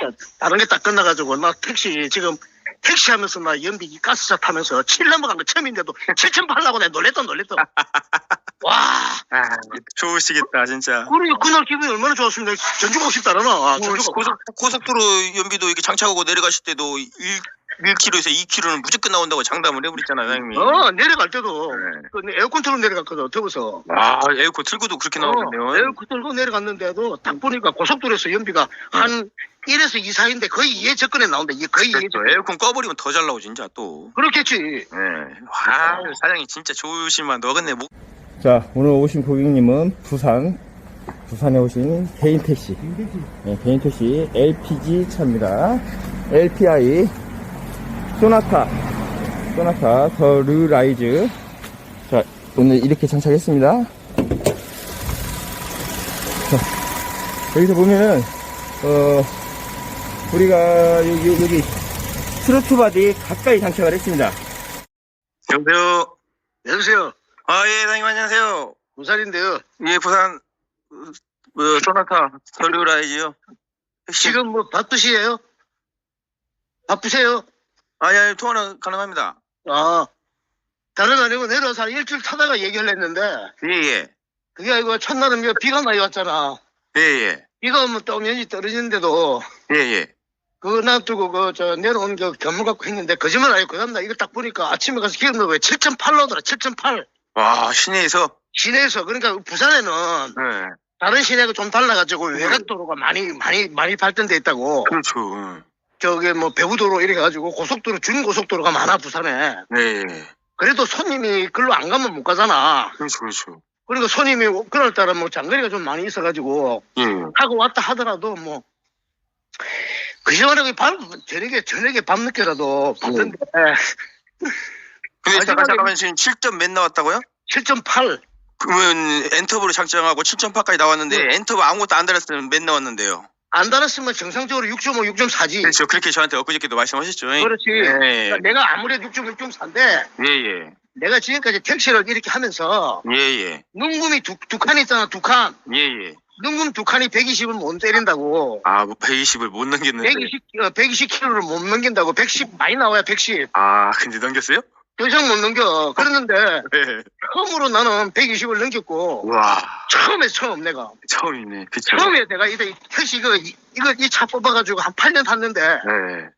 진짜 다른 게딱 끝나가지고 나 택시 지금 택시 하면서 나 연비 가스차 타면서 7 넘어간 거 처음인데도 7천 팔라고 내가 놀랬다 놀랬다. 와, 아, 좋으시겠다 진짜. 그래 그날 기분이 얼마나 내가 전주 가고 싶다라나. 아, 전주 가고. 고속 고속도로 연비도 이렇게 장착하고 내려가실 때도 1 1km에서 2km는 무조건 나온다고 장담을 해버렸잖아요, 형님. 어 내려갈 때도 네. 그 에어컨 틀고 내려갔거든 더워서. 아, 에어컨 틀고도 그렇게 나오겠네요. 어, 에어컨 틀고 내려갔는데도 딱 보니까 고속도로에서 연비가 한 1에서 2 사이인데 거의 2에 접근해 나온다. 이게 거의 2에 그렇죠. 접근. 에어컨 꺼버리면 더 잘 나오지 진짜 또. 그렇겠지. 네. 와, 사장님 진짜 좋으시면 너겠네. 목- 자, 오늘 오신 고객님은 부산, 부산에 오신 개인 택시. 네, 개인 택시 LPG 차입니다. LPI 소나타, 소나타 더 르 라이즈. 자, 오늘 이렇게 장착했습니다. 자, 여기서 보면은, 어, 우리가 여기, 여기, 트로트 바디 가까이 장착을 했습니다. 여보세요. 여보세요. 아, 예, 사장님 안녕하세요. 부산인데요. 예, 부산 어, 뭐, 소나타 서류라이즈요. 지금 뭐 바쁘시에요? 바쁘세요? 아니, 아니, 통화는 가능합니다. 아, 다른 아니고 내려와서 한 일주일 타다가 얘기를 했는데, 예, 예. 그게 아니고 첫날은 뭐 비가 많이 왔잖아. 예, 예. 비가 오면 또 면이 떨어지는데도, 예, 예. 그거 놔두고 그, 저, 내려온 그 견물 갖고 했는데, 거짓말 아니고, 그 다음날 이거 딱 보니까 아침에 가서 기름 넣어 7.8로더라, 7.8. 와, 시내에서? 시내에서, 그러니까 부산에는 네. 다른 시내가 좀 달라가지고 외곽도로가 많이, 많이, 많이 발전돼 있다고. 그렇죠. 응. 저기 뭐 배후도로 이래 가지고 고속도로, 준고속도로가 많아, 부산에. 네, 예. 그래도 손님이 글로 안 가면 못 가잖아. 그렇죠, 그렇죠. 그러니까 손님이 그날 따라 뭐 장거리가 좀 많이 있어가지고 예. 하고 왔다 하더라도 뭐 그시간에 밤 저녁에 저녁에 밤 늦게라도 봤던데 근데 마지막에- 잠깐, 잠깐만, 지금 7점 몇 나왔다고요? 7.8 그러면 엔터브로 장착하고 7.8까지 나왔는데 네. 엔터브 아무것도 안 달았으면 몇 나왔는데요? 안 달았으면 정상적으로 6.5, 6.4지. 그렇죠. 그렇게 저한테 엊그저께도 말씀하셨죠. 그렇지. 예. 그러니까 내가 아무래도 6.5, 6.4인데 예, 예. 내가 지금까지 택시를 이렇게 하면서 예, 예. 눈금이 두, 두칸 있잖아, 두 칸. 예, 예. 눈금 두 칸이 120을 못 때린다고. 아, 뭐 120을 못 넘겼는데. 120, 어, 120km를 못 넘긴다고. 110 많이 나와야 110. 아, 근데 넘겼어요? 더 이상 못 넘겨. 그랬는데 네. 처음으로 나는 120을 넘겼고 와, 처음에 처음 내가 처음이네. 그쵸. 처음에 내가 이거 택시 이거 이- 이거 이 차 뽑아가지고 한 8년 탔는데 네.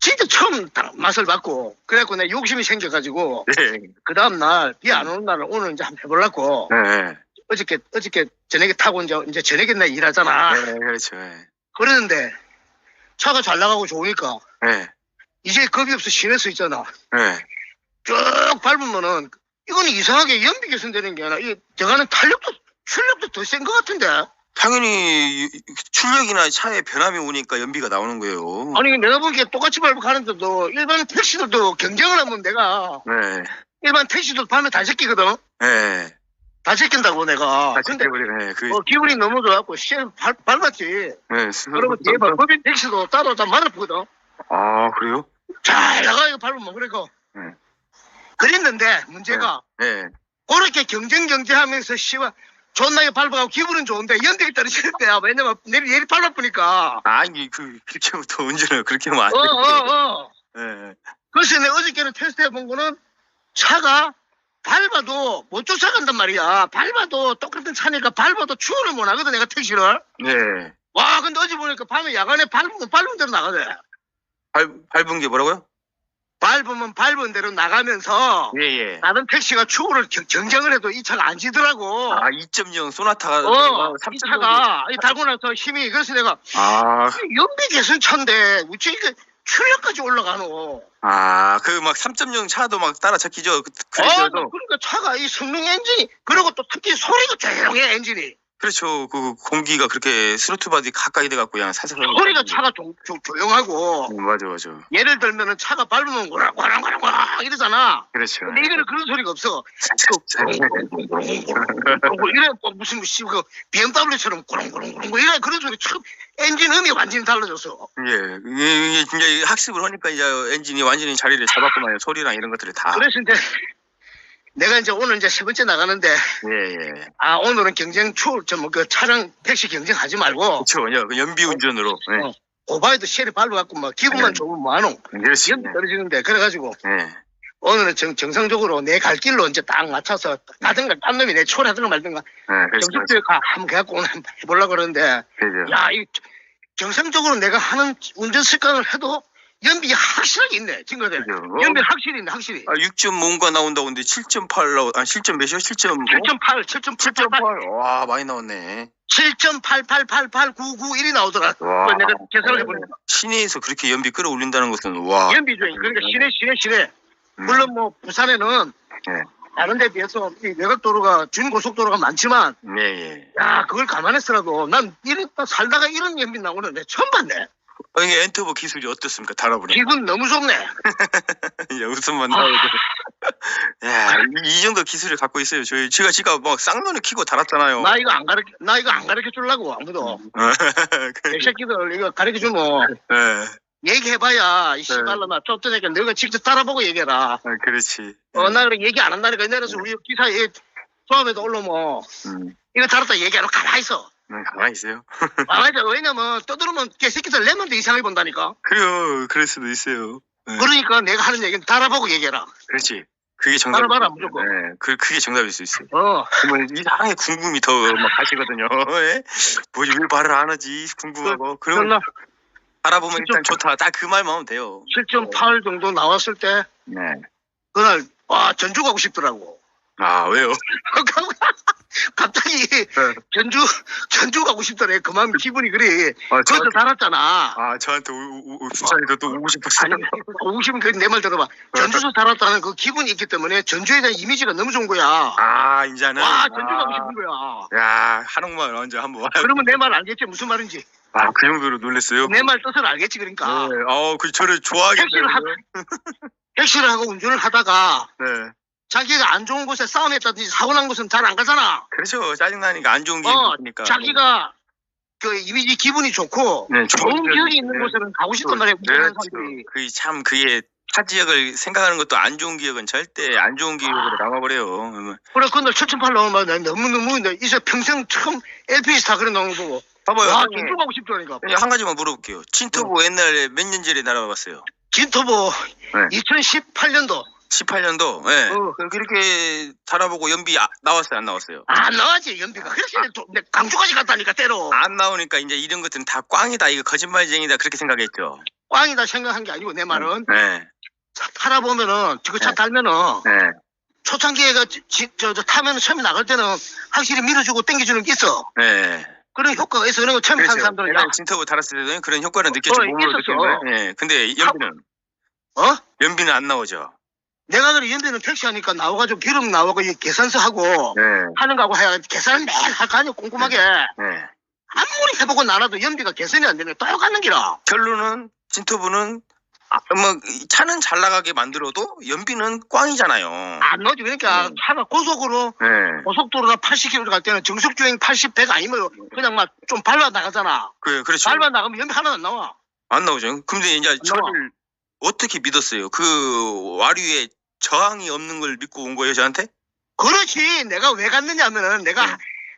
진짜 처음 딱 맛을 봤고 그래갖고 내가 욕심이 생겨가지고 네. 그 다음 날 비 안 오는 날을 오늘 이제 한번 해보려고 네. 어저께 어저께 저녁에 타고 이제 이제 저녁에 내 일하잖아 네, 그렇죠. 네. 그러는데 차가 잘 나가고 좋으니까 네. 이제 겁이 없어 시내서 있잖아 네. 쭉 밟으면은 이거는 이상하게 연비 개선되는 게 아니라 이 저가는 탄력도 출력도 더 센 것 같은데 당연히 이- 출력이나 차에 변함이 오니까 연비가 나오는 거예요. 아니 내가 보기에 똑같이 밟고 가는데도 일반 택시들도 경쟁을 하면 내가 네. 일반 택시들 밤에 다 제끼거든 네. 다 제낀다고 내가 아, 근데 네. 그 어, 기분이 너무 좋았고 씨 밟, 밟았지 네. 그러면 뒤에 봐 법인 택시도 따로 다 말아보거든 아, 그래요? 잘 나가 이거 밟으면 그러니까 네. 그랬는데 문제가 네. 그렇게 경쟁 경쟁하면서 씨발 존나게 밟아가고 기분은 좋은데 연대기 떨어지는 때야 왜냐면 내리 내리 밟아보니까 아니, 그, 그렇게부터 운전을 그렇게 하면 안 돼. 어어어 네. 그래서 내가 어저께는 테스트 해본 거는 차가 밟아도 못 쫓아간단 말이야. 밟아도 똑같은 차니까 밟아도 추월을 못 하거든, 내가 택시를. 네. 와, 근데 어제 보니까 밤에 야간에 밟으면 밟은 대로 나가대. 밟, 밟은 게 뭐라고요? 밟으면 밟은 대로 나가면서 예, 예. 다른 택시가 추월을 경- 경쟁을 해도 이 차가 안 지더라고. 아, 2.0 소나타가 어, 이3.0 차가 이 달고 나서 힘이 그래서 내가 아, 연비 개선 차인데 우찌 이게 출력까지 올라가노. 아, 그 막 3.0 차도 막 따라 잡히죠. 그, 아, 그래서 그러니까 차가 이 성능 엔진이 그리고 또 특히 소리가 조용해 엔진이. 그렇죠. 그 공기가 그렇게 스로트 바디 가까이 돼갖고 그냥 살살. 소리가 차가 조, 조, 조용하고 음, 맞아, 맞아. 예를 들면은 차가 밟으면 고랑고랑고랑 이러잖아. 그렇죠. 근데 이거는 그런 소리가 없어. 네. 이래 뭐 무슨 씨, 그 BMW처럼 고랑고랑고랑 이래 그런 소리 참 엔진 음이 완전히 달라졌어. 예, 이게 이제 학습을 하니까 이제 엔진이 완전히 자리를 잡았구만요. 소리랑 이런 것들이 다. 그래서 이제 내가 이제 오늘 이제 세 번째 나가는데 예, 예. 아 오늘은 경쟁 추 저뭐 그 차량 택시 경쟁하지 말고 그렇죠. 그 연비 운전으로. 예. 어. 고바에도 쉘이 밟아갖고 막 기분만 네. 좋으면 뭐하노. 연비 떨어지는데 그래가지고 예. 오늘은 정, 정상적으로 내 갈 길로 이제 딱 맞춰서 가든가 딴 놈이 내 초라든가 말든가 예. 정식도에 가 한번 가갖고 오늘 한번 해보려고 그러는데 그죠. 야, 이 정상적으로 내가 하는 운전 습관을 해도 연비 확실하게 있네 증거되네 그죠. 연비 확실히 있네 확실히 아, 6점 뭔가 나온다고 근데 7.8 나오, 아, 7점 몇이요? 7점 7.8 7.8 7.8. 와, 많이 나왔네. 7.8888991이 나오더라 와. 내가 계산을 해보니까 시내에서 그렇게 연비 끌어올린다는 것은 와. 연비 중에 그러니까 시내 시내 시내 음. 물론 뭐 부산에는 네. 다른 데 비해서 이 외곽도로가 준고속도로가 많지만 예, 예. 야 그걸 감안했더라도 난 이랬다 살다가 이런 연비 나오는 내 처음 봤네 어, 이게 엔터버 기술이 어떻습니까? 달아보니. 기분 너무 좋네 야, 웃음만 아. 나오고. 야, 이, 이 정도 기술을 갖고 있어요. 저희, 제가 지가 막 쌍눈을 키고 달았잖아요. 나 이거 안 가르쳐 나 이거 안 가르쳐 주려고 아무도 그, 이 새끼들 이거 가르쳐 주면 예. 얘기해봐야 이 네. 씨발로나 쫓더니까 너가 직접 따라보고 얘기해라 아, 그렇지. 어 나 그래 얘기 안 한다니까 내려서 우리 기사에 처음에도 올라오면 음, 이거 달았다 얘기하러 가만히 있어 음, 가만히 있어요. 있어 왜냐면 떠들으면 개새끼들 내면도 이상하게 본다니까 그래요. 그럴 수도 있어요. 네. 그러니까 내가 하는 얘기는 달아보고 얘기해라 그렇지. 그게 정답. 따라봐라, 무조건. 네, 그, 그게 정답일 수 있어요. 어 정말 이상하게 궁금이 더막 가시거든요. 예? 뭐지, 왜 말을 안 하지? 궁금하고. 그럼 그러나 알아보면 일단 좋다. 딱 그 말만 하면 돼요. 7.8 정도 나왔을 때 네. 그날 와 전주 가고 싶더라고 아, 왜요? 갑자기 네. 전주 전주 가고 싶더래 그만 기분이 그래 아, 거기서 저한테, 살았잖아 아, 저한테 부산에서 또 오고 싶었어요. 아니 오고 싶으면 내 말 들어봐 전주에서 살았다는 그 기분이 있기 때문에 전주에 대한 이미지가 너무 좋은 거야 아, 이제는. 와 전주 가고 아, 싶은 거야 야, 한옥마을 언제 한번. 그러면 내 말 알겠지 무슨 말인지 아, 그 정도로 놀랬어요? 내 말 뜻을 알겠지 그러니까 네. 어, 그, 저를 좋아하겠네요. 택시를 하, 택시를 하고 운전을 하다가 네. 자기가 안 좋은 곳에 싸움했다든지 사고 난 곳은 잘 안 가잖아 그렇죠. 짜증나니까 안 좋은 게 어, 있으니까. 자기가 그 이미지 기분이 좋고 네, 좋은 좋은 기억이 있는 네. 곳에는 가고 싶단 말이야 운전하는 그렇죠. 사람들이 그게 참 그게 타 지역을 생각하는 것도 안 좋은 기억은 절대 안 좋은 기억으로 남아버려요. 그러면 그래 그날 천천팔 나오면 나 너무너무 나 이제 평생 처음 LPG 타 그런 거 보고 봐봐요. 와 형님. 전주 가고 그냥 한 가지만 물어볼게요. 친토보 옛날에 몇 년 전에 날아봤어요? 진토보 네. 2018년도 18년도. 예. 어. 그렇게 달아보고 연비 아- 나왔어요, 안 나왔어요? 안 나왔지 연비가 그래서 내가 또- 내가 강주까지 갔다니까 때로 안 나오니까 이제 이런 것들은 다 꽝이다, 이거 거짓말쟁이다 그렇게 생각했죠. 꽝이다 생각한 게 아니고 내 말은 네, 차 타다 보면은 그차 네. 달면은 네, 초창기에가 지- 지- 저, 저 타면 처음에 나갈 때는 확실히 밀어주고 당겨주는 게 있어 네. 그런 효과가 있어 그런 거 처음 타는 그렇죠. 사람들은 야 진토보 달았을 때는 그런 효과를 느꼈죠. 어, 몸으로 있었어. 느낀 거예요. 예. 근데 연비는 어? 연비는 안 나오죠. 내가 그래 연비는 택시 하니까 나와가지고 기름 나오고 이 계산서 하고 네, 하는 거하고 해야 계산을 매일 할 거 아니야 꼼꼼하게 네. 아무리 해보고 나라도 연비가 개선이 안 되네 똑같는 기라 결론은 진토부는 아, 뭐 차는 잘 나가게 만들어도 연비는 꽝이잖아요. 안 나오지 그러니까 음. 차가 고속으로 네. 고속도로나 80km 갈 때는 정속 주행 80, 100 아니면 그냥 막 좀 밟아 나가잖아 그 그렇죠. 밟아 나가면 연비 하나 안 나와 안 나오죠. 근데 이제. 저를 어떻게 믿었어요? 그 와류에 저항이 없는 걸 믿고 온 거예요, 저한테? 그렇지 내가 왜 갔느냐 하면은 내가 네.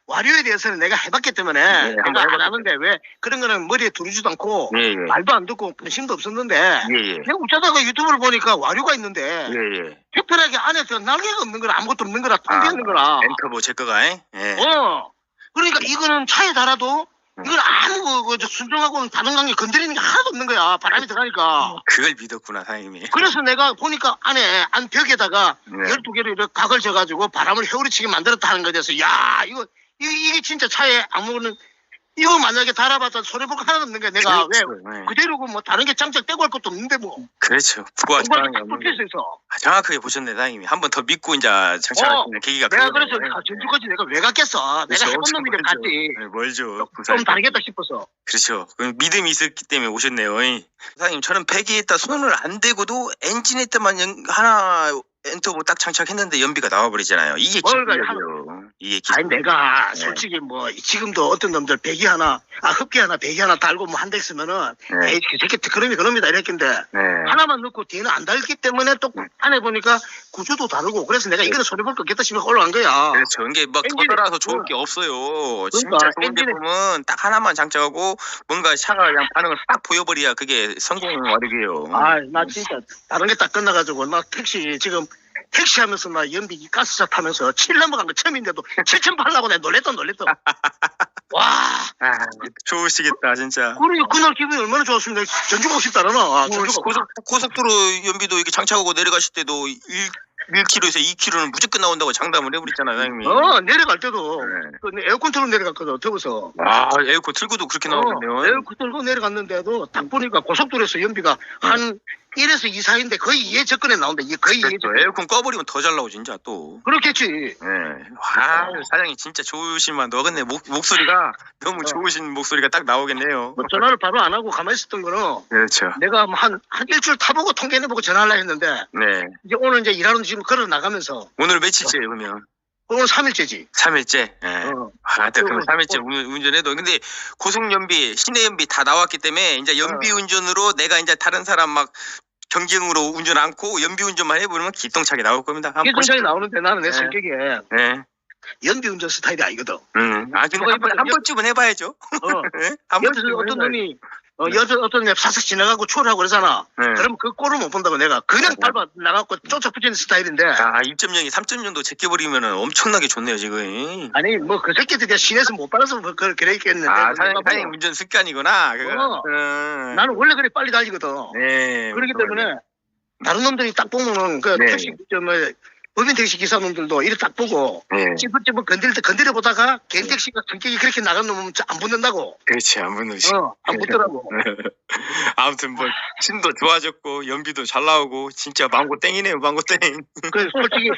와류에 대해서는 내가 해봤기 때문에 네, 내가 안 하는데 왜 그런 거는 머리에 두르지도 않고 예, 예. 말도 안 듣고 관심도 없었는데 예, 예. 내가 어쩌다가 유튜브를 보니까 와류가 있는데 예, 예. 특별하게 안에 그 날개가 없는 거라 아무것도 없는 거라 텅 아, 있는 거라 엔터보 제 거가, 예. 예. 어. 그러니까 이거는 차에 달아도 음. 이건 아무 그, 그, 저 순정하고는 다른 관계 건드리는 게 하나도 없는 거야. 바람이 들어가니까. 그걸 믿었구나, 사장님이. 그래서 내가 보니까 안에 안 벽에다가 네. 12개를 이렇게 각을 져가지고 바람을 회오리치게 만들었다 하는 거에 대해서 야 이거 이게, 이게 진짜 차에 아무거는 이거 만약에 달아봤자 손해볼 거 하나도 없는 거야. 내가 왜 그렇죠. 예. 그대로고 뭐 다른 게 장착 떼고 할 것도 없는데 뭐 그렇죠. 정말 딱 붙여. 있어. 아, 정확하게 보셨네, 사장님이. 한 번 더 믿고 이제 장착할 어, 계기가 내가. 그래서 아, 전주까지 내가 왜 갔겠어. 내가 그렇죠. 해본 멀죠. 갔지. 네, 멀죠. 좀 다르겠다 싶어서. 그렇죠. 그럼 믿음이 있었기 때문에 오셨네요. 이. 사장님, 저는 배기에다 손을 안 대고도 엔진에다만 연- 하나 엔터보 딱 장착했는데 연비가 나와버리잖아요. 이게 기술이에요. 이게 기술. 아니 내가 네. 솔직히 뭐 지금도 어떤 놈들 배기 하나 아 흡기 하나 배기 하나 달고 뭐 한 대 있으면은 네. 에이 그 새끼 그놈이 그놈이다 이랬긴데 네. 하나만 넣고 뒤에는 안 달기 때문에 또 안에 보니까 구조도 다르고 그래서 내가 이거는 손해볼 거 없겠다 싶어 올라간 거야 그렇죠. 이게 막 엔진이- 더더라서 좋을 어. 게 없어요. 진짜 그러니까 좋은 엔진이- 제품은 딱 하나만 장착하고 뭔가 차가 그냥 반응을 딱 보여버려야 그게 성공 와르게요. 아 나 진짜 다른 게 딱 끝나가지고 나 택시 지금 택시 하면서 나 연비 가스차 타면서 7 넘어간 거 처음인데도 7천 팔라고 내가 놀랬다 놀랬다 와 아, 좋으시겠다 진짜. 그러니 그날 기분이 얼마나 내가 전주 가고 싶다 그러나 아, 전주 고속, 고속도로 연비도 이렇게 장착하고 내려가실 때도 1, 1km에서 2km는 무조건 나온다고 장담을 해버렸잖아요, 사장님이. 어 내려갈 때도 네. 그 에어컨 틀고 내려갔거든 더워서 아, 에어컨 틀고도 그렇게 나오겠네요. 어, 에어컨 틀고 내려갔는데도 딱 보니까 고속도로에서 연비가 한 1에서 2 사이인데 거의 2에 접근해 나온다 이게 거의 2에 그렇죠. 접근 에어컨 꺼버리면 더 잘 나오고 진짜 또. 그렇겠지 네. 와, 사장님 진짜 좋으시만 너겠네. 목, 목소리가 너무 어. 좋으신 목소리가 딱 나오겠네요. 뭐 전화를 바로 안 하고 가만히 있었던 거는 그렇죠. 내가 뭐 한, 한 일주일 타보고 통계내보고 전화하려 했는데 네. 이제 오늘 이제 일하는 지금 걸어 나가면서 오늘 며칠째예요, 그러면? 오늘 3일째지 3일째. 네. 어. 아, 네, 그럼 어, 3일째 어. 운- 운전해도. 근데 고속연비, 시내연비 다 나왔기 때문에 이제 연비 어. 운전으로 내가 이제 다른 사람 막 경쟁으로 운전 않고 연비 운전만 해보면 기똥차게 나올 겁니다. 한번 보시죠. 나오는데 나는 내 네. 성격에 네. 연비 운전 스타일이 아니거든 음. 아, 근데 그거 한, 번, 해보자. 한 번쯤은 해봐야죠. 어. 네? 한 번쯤은 어떤 해봐야죠. 놈이 어, 여자 어떤 애 사석 지나가고 초라하고 그러잖아 네. 그럼 그 꼴을 못 본다고 내가 그냥 네. 밟아 나가고 쫓아붙이는 스타일인데 아, 2.0이 3.0도 제껴버리면 엄청나게 좋네요, 지금. 아니 뭐 그 새끼들이 시내에서 못 받아서 뭐 그걸 그래 있겠는데 아, 사장님, 뭐 운전 습관이구나. 어. 음. 나는 원래 그래 빨리 달리거든 네. 그렇기 때문에 다른 놈들이 딱 보면은 그 네. 택시 저뭐 법인 택시 기사놈들도 이렇게 딱 보고 네. 찌뿌찌뿌 건들 때 건드려 보다가 개인 택시가 성격이 그렇게 나간 놈은 안 붙는다고 그렇지, 안 붙는 시. 어안 붙더라고 아무튼 뭐 신도 좋아졌고 연비도 잘 나오고 진짜 망고 땡이네요 망고 땡 그 솔직히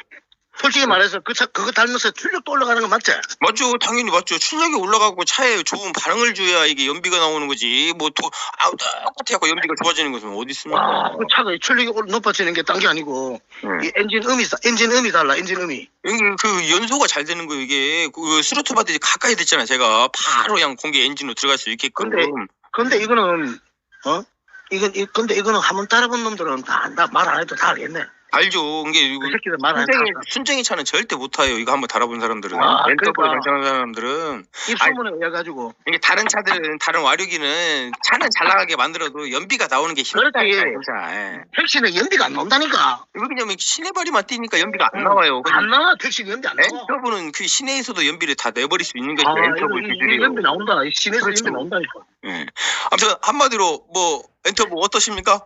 솔직히 말해서 그 차 그거 달면서 출력도 올라가는 거 맞지? 맞죠. 당연히 맞죠. 출력이 올라가고 차에 좋은 반응을 줘야 이게 연비가 나오는 거지. 뭐 도, 아 똑같아갖고 연비가 좋아지는 것은 어디 있습니까? 와, 그 차가 출력이 올- 높아지는 게 딴 게 아니고. 네. 이 엔진 음이 다- 엔진 음이 달라 엔진 음이. 그 연소가 잘 되는 거예요 이게. 그 스로트 바디 가까이 됐잖아요 제가. 바로 그냥 공기 엔진으로 들어갈 수 있게끔. 근데 근데 이거는 어? 이건 이 근데 이거는 한번 따라본 놈들은 다 말 안 해도 다 알겠네 알죠 이게 그 새끼들 말안 해도 순정이, 차는 절대 못 타요 이거 한번 달아본 사람들은 아, 엔터보드 그러니까. 장착한 사람들은 입소문에 의해 가지고 이게 다른 차들은 다른 와류기는 차는 잘 나가게 만들어도 연비가 나오는 게 힘들다니까 그렇지. 예. 택시는 연비가 안 나온다니까 왜냐면 시내발이만 뛰니까 연비가 안 응. 나와요. 안 나와 택시 연비 안 나와 엔터브는 그 시내에서도 연비를 다 내버릴 수 있는 게 아, 엔터브 이거, 이- 이 기술이에요. 연비 나온다 이 시내에서 그렇죠. 연비 나온다니까 예. 아무튼 한마디로 뭐 엔터브 어떠십니까?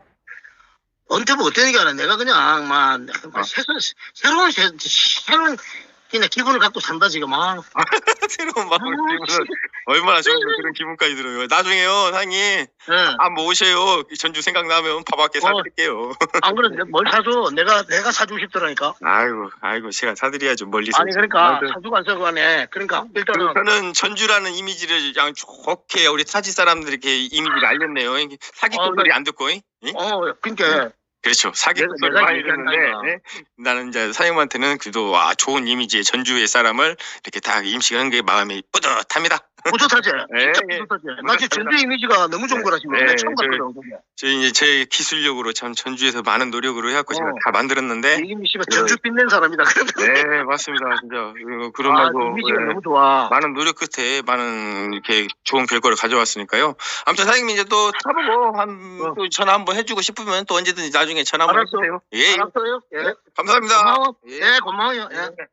언제 뭐 어떠니까 내가 그냥 막 어. 새로운 새로운 새- 새로운 그냥 기분을 갖고 산다 지금 아 새로운 마음을 아, 들면 얼마나 좋은 그런 기분까지 들어요. 나중에요, 사장님 예. 한번 오셔요. 전주 생각나면 밥 밖에 어. 사드릴게요. 안 그래 뭘 사줘 내가 내가 사주고 싶더라니까 아이고, 아이고 제가 사드려야죠 멀리서. 아니 그러니까 아무튼 사주고 안 사고 하네 그러니까 일단은 그 저는 전주라는 이미지를 그냥 좋게 우리 타지 사람들에게 이미지를 알렸네요. 이게 사기꾼 어, 소리 안 듣고, 잉? 잉? 어 그러니까 그렇죠. 사기꾼 내가- 소리 내가 많이 듣는데. 예? 나는 이제 사장님한테는 그래도 와 좋은 이미지의 전주의 사람을 이렇게 딱 임시하는 게 마음이 뿌듯합니다. 뿌듯하지 예, 진짜 예. 뿌듯하지 나 지금 전주 이미지가 너무 좋은 거라 지금 네, 처음 그- 봤거든. 저 이제 제 기술력으로 전 전주에서 많은 노력으로 해갖고 제가 어. 다 만들었는데 이 이미지가 전주 빛낸 사람이다 네 맞습니다 진짜 어, 그런 아, 말고 이미지가 예. 너무 좋아 많은 노력 끝에 많은 이렇게 좋은 결과를 가져왔으니까요. 아무튼 사장님 이제 또 타보고 한 어. 또 전화 한번 해주고 싶으면 또 언제든지 나중에 전화 한번 알았어. 해주세요. 예, 알았어요 예 감사합니다. 고마워 예. 예 고마워요 예.